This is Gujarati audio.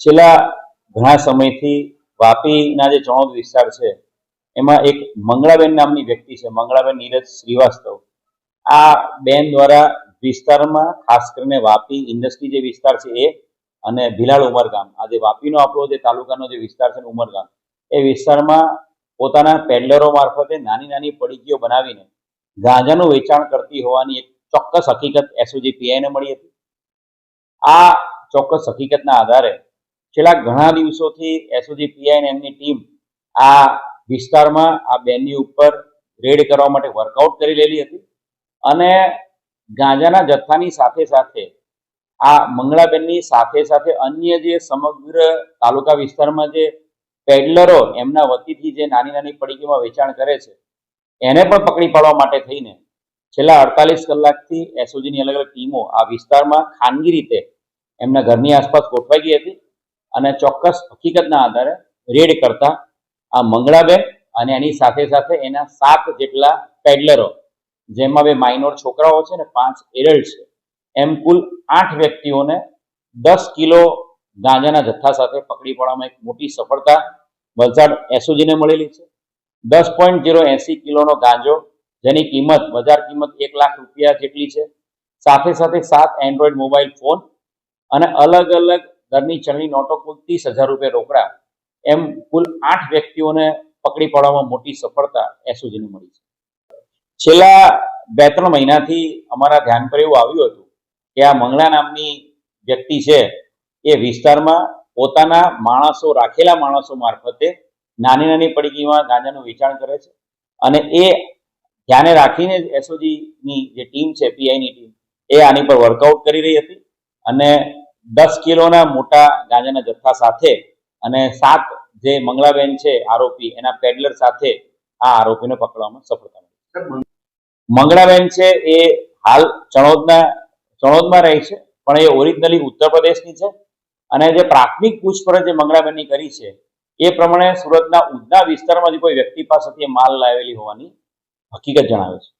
છેલ્લા ઘણા સમયથી વાપીના જે ચણોદ વિસ્તાર છે, એમાં એક મંગળાબેન નામની વ્યક્તિ છે, મંગળાબેન નીરજ શ્રીવાસ્તવ. આ બેન દ્વારા વિસ્તારમાં ખાસ કરીને વાપી ઇન્ડસ્ટ્રી જે વિસ્તાર છે એ અને ભીલાડ ઉમરગામ, આ જે વાપીનો આપણો જે તાલુકાનો જે વિસ્તાર છે ઉમરગામ, એ વિસ્તારમાં પોતાના પેડલરો મારફતે નાની નાની પડીકીઓ બનાવીને ગાંજાનું વેચાણ કરતી હોવાની એક ચોક્કસ હકીકત એસઓજી પીઆઈને મળી હતી. આ ચોક્કસ હકીકતના આધારે છેલ્લા ઘણા દિવસોથી એસઓજી પીઆઈ એમની ટીમ આ વિસ્તારમાં, આ બેનની ઉપર રેડ કરવા માટે વર્કઆઉટ કરી લેલી હતી. અને ગાંજાના જથ્થાની સાથે સાથે, આ મંગળાબેનની સાથે સાથે અન્ય જે સમગ્ર તાલુકા વિસ્તારમાં જે પેડલરો એમના વતીથી જે નાની નાની પડીકીમાં વેચાણ કરે છે, એને પણ પકડી પાડવા માટે થઈને છેલ્લા અડતાલીસ કલાકથી એસઓજીની અલગ અલગ ટીમો આ વિસ્તારમાં ખાનગી રીતે એમના ઘરની આસપાસ ગોઠવાઈ ગઈ હતી. અને ચોક્કસ હકીકતના આધારે રેડ કરતા આ મંગળાબેન અને એની સાથે સાથે એના સાત જેટલા પેડલરો જેમાં બે માઇનોર છોકરાઓ છે ને પાંચ એડલ્ટ છે. એમ કુલ આઠ વ્યક્તિઓને દસ કિલો ગાંજાના જથ્થા સાથે પકડી પાડવામાં એક મોટી સફળતા વલસાડ એસઓજીને મળેલી છે. દસ પોઈન્ટ જીરો એસી કિલોનો ગાંજો, જેની કિંમત, બજાર કિંમત એક લાખ રૂપિયા જેટલી છે. સાથે સાથે સાત એન્ડ્રોઈડ મોબાઈલ ફોન અને અલગ અલગ દરની ચલણી નોટો કુલ ત્રીસ હજાર રૂપિયા રોકડા. એમ કુલ આઠ વ્યક્તિઓને પકડી પાડવામાં મોટી સફળતા એસઓજીને મળી છે. છેલ્લા બે ત્રણ મહિનાથી અમારા ધ્યાન પર એવું આવ્યું હતું કે આ મંગળા નામની વ્યક્તિ છે એ વિસ્તારમાં પોતાના માણસો, રાખેલા માણસો મારફતે નાની નાની પડીકીમાં ગાંજાનું વેચાણ કરે છે અને એ ધ્યાને રાખીને એસઓજીની જે ટીમ છે, પીઆઈની ટીમ, એ આની પર વર્કઆઉટ કરી રહી હતી અને દસ કિલોના મોટા ગાંજાના જથ્થા સાથે અને સાત જે મંગળાબેન છે આરોપી, એના પેડલર સાથે આ આરોપીને પકડવામાં સફળતા મળી. મંગળાબેન છે એ હાલ ચણોદના, ચણોદમાં રહે છે, પણ એ ઓરિજિનલી ઉત્તર પ્રદેશની છે અને જે પ્રાથમિક પૂછપરછ જે મંગળાબેનની કરી છે, એ પ્રમાણે સુરતના ઉધના વિસ્તારમાંથી કોઈ વ્યક્તિ પાસેથી માલ લાવેલી હોવાની હકીકત જણાવે છે.